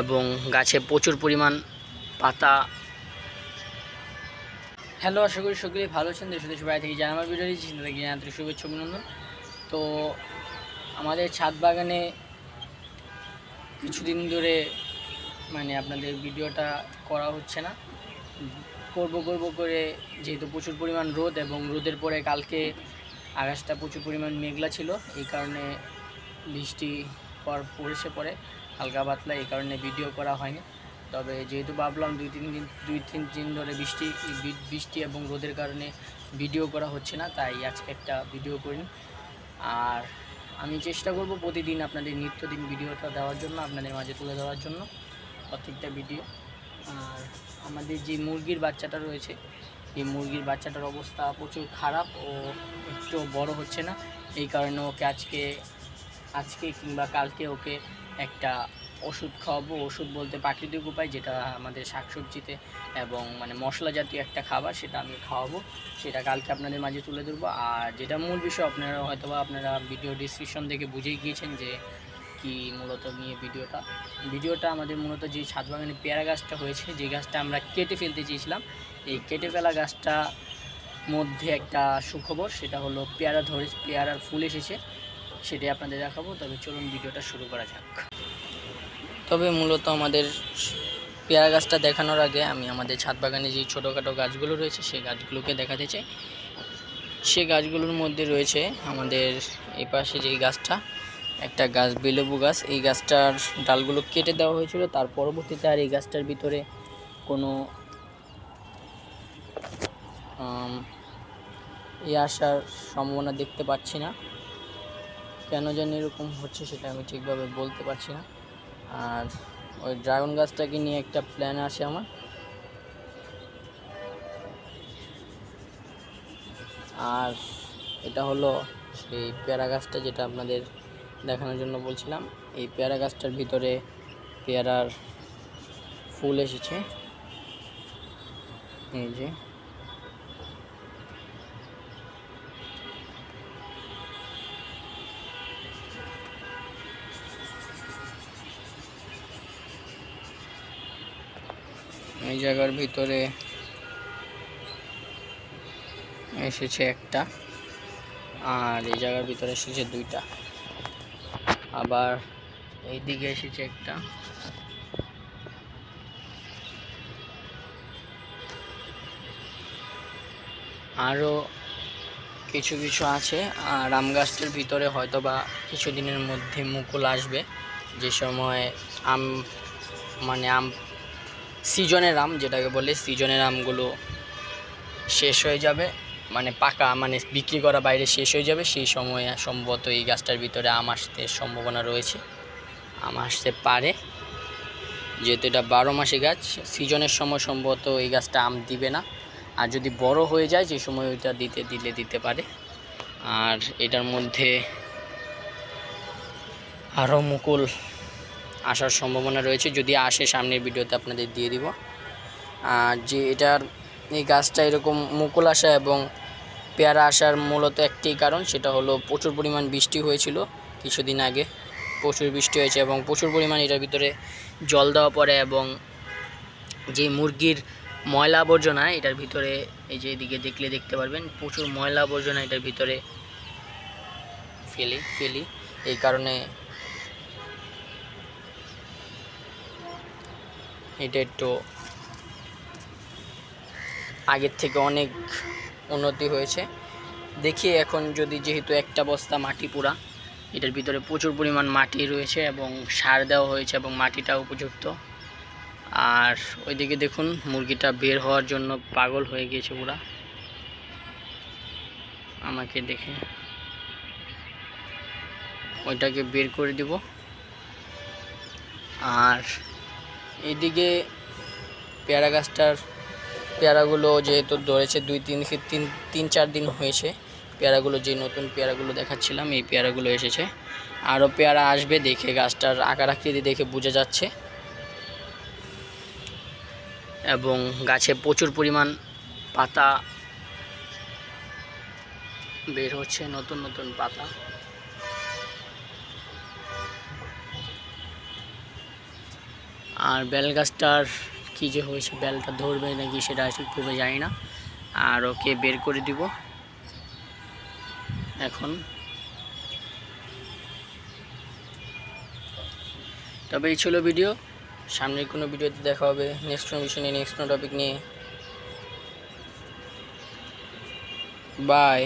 এবং গাছে প্রচুর পরিমাণ পাতা। হ্যালো আশা করি সকলেই ভালো আছেন, দেশ দেশ বাইরে থেকে জানা আমার ভিডিও দিচ্ছি থেকে জানাতে শুভেচ্ছা অভিনন্দন। তো আমাদের ছাদ বাগানে কিছুদিন ধরে মানে আপনাদের ভিডিওটা করা হচ্ছে না। করব করব করে যেহেতু প্রচুর পরিমাণ রোদ এবং রোদের পরে কালকে আকাশটা প্রচুর পরিমাণ মেঘলা ছিল, এই কারণে বৃষ্টি পর পড়েছে পরে। হালকা পাতলা, এই কারণে ভিডিও করা হয়নি। তবে যেহেতু ভাবলাম দুই তিন দিন, দুই তিন দিন ধরে বৃষ্টি বৃষ্টি এবং রোদের কারণে ভিডিও করা হচ্ছে না, তাই আজকে একটা ভিডিও করি আর আমি চেষ্টা করব প্রতিদিন আপনাদের নিত্যদিন ভিডিওটা দেওয়ার জন্য, আপনাদের মাঝে তুলে দেওয়ার জন্য, প্রত্যেকটা ভিডিও আর আমাদের যে মুরগির বাচ্চাটা রয়েছে, এই মুরগির বাচ্চাটার অবস্থা প্রচুর খারাপ ও একটু বড় হচ্ছে না, এই কারণে ওকে আজকে আজকে কিংবা কালকে ওকে একটা ওষুধ খাওয়াবো, ওষুধ বলতে প্রাকৃতিক উপায় যেটা আমাদের শাকসবজিতে এবং মানে মশলা জাতীয় একটা খাবার সেটা আমি খাওয়াবো, সেটা কালকে আপনাদের মাঝে তুলে ধরবো। আর যেটা মূল বিষয়, আপনারা হয়তো আপনারা ভিডিও ডিসক্রিপশন থেকে বুঝেই গিয়েছেন যে কি মূলত নিয়ে ভিডিওটা। ভিডিওটা আমাদের মূলত যে ছাদ বাগানে পেয়ারা গাছটা হয়েছে, যে গাছটা আমরা কেটে ফেলতে চেয়েছিলাম, এই কেটে ফেলা গাছটা মধ্যে একটা সুখবর, সেটা হলো পেয়ারা ধরে, পেয়ারার ফুল এসেছে। সেটাই আপনাদের দেখাবো, তবে চলুন ভিডিওটা শুরু করা যাক। তবে মূলত আমাদের পেয়ারা গাছটা দেখানোর আগে আমি আমাদের ছাদ বাগানে যে ছোটোখাটো গাছগুলো রয়েছে, সেই গাছগুলোকে দেখাতে চাই। সে গাছগুলোর মধ্যে রয়েছে আমাদের এই পাশে যেই গাছটা, একটা গাছ, বেলেবু গাছ। এই গাছটার ডালগুলো কেটে দেওয়া হয়েছিল, তার পরবর্তীতে আর এই গাছটার ভিতরে কোনো এ আসার সম্ভাবনা দেখতে পাচ্ছি না। কেন জানি এরকম হচ্ছে সেটা আমি ঠিকভাবে বলতে পারছি না। আর ওই ড্রাগন গাছটাকে নিয়ে একটা প্ল্যান আছে আমার? আর এটা হলো সেই পেয়ারা গাছটা যেটা আপনাদের দেখানোর জন্য বলছিলাম। এই পেয়ারা গাছটার ভিতরে পেয়ারার ফুল এসেছে। এই যে। এই জায়গার ভিতরে এসেছে একটা, আর এই জায়গার ভিতরে এসেছে দুইটা। আবার এই দিকে এসেছে একটা। আরও কিছু কিছু আছে, আর আম গাছটার ভিতরে হয়তো বা কিছুদিনের মধ্যে মুকুল আসবে। যে সময় আম মানে আম সিজনের আম, যেটাকে বলে সিজনের আমগুলো শেষ হয়ে যাবে। মানে পাকা মানে বিক্রি করা বাইরে শেষ হয়ে যাবে। সেই সময় সম্ভবত এই গাছটার ভিতরে আম আসতে সম্ভাবনা রয়েছে। আম আসতে পারে। যেহেতু এটা বারো মাসে গাছ, সিজনের সময় সম্ভবত এই গাছটা আম দিবে না। আর যদি বড় হয়ে যায়, যে সময় ওইটা দিতে, দিলে দিতে পারে। আর এটার মধ্যে আরও মুকুল আসার সম্ভাবনা রয়েছে। যদি আসে, সামনের ভিডিওতে আপনাদের দিয়ে দিব। আর যে এটার, এই গাছটা এরকম মুকুল আসা এবং পেয়ারা আসার মূলত একটি কারণ, সেটা হলো প্রচুর পরিমাণ বৃষ্টি হয়েছিল কিছুদিন আগে। প্রচুর বৃষ্টি হয়েছে এবং প্রচুর পরিমাণ এটার ভিতরে জল দেওয়া পড়ে এবং যে মুরগির ময়লা আবর্জনা, এটার ভিতরে এই যে এদিকে দেখলে দেখতে পারবেন, প্রচুর ময়লা আবর্জনা এটার ভিতরে ফেলি ফেলি। এই কারণে এটা একটু আগের থেকে অনেক উন্নতি হয়েছে। দেখি এখন যদি যেহেতু একটা বস্তা মাটি পুরা, এটার ভিতরে প্রচুর পরিমাণ মাটি রয়েছে এবং সার দেওয়া হয়েছে এবং মাটিটা উপযুক্ত। আর ওইদিকে দেখুন, মুরগিটা বের হওয়ার জন্য পাগল হয়ে গিয়েছে পুরা। আমাকে দেখে ওইটাকে বের করে দিব। আর এইদিকে পেয়ারা গাছটার পেয়ারাগুলো যেহেতু ধরেছে দুই তিন তিন তিন চার দিন হয়েছে, পেয়ারাগুলো যে নতুন পেয়ারাগুলো দেখাচ্ছিলাম, এই পেয়ারাগুলো এসেছে। আরও পেয়ারা আসবে দেখে গাছটার আকার আকৃতি দেখে বোঝা যাচ্ছে। এবং গাছে প্রচুর পরিমাণ পাতা বের হচ্ছে, নতুন নতুন পাতা। আর বেল গাছটার কী যে হয়েছে, বেলটা ধরবে নাকি সেটা ঠিকভাবে জানি না। আর ওকে বের করে দিব। এখন। তবে এই ছিল ভিডিও। সামনের কোনো ভিডিওতে দেখা হবে। নেক্সট কোনো বিষয় নিয়ে নেক্সট কোনো টপিক নিয়ে। বাই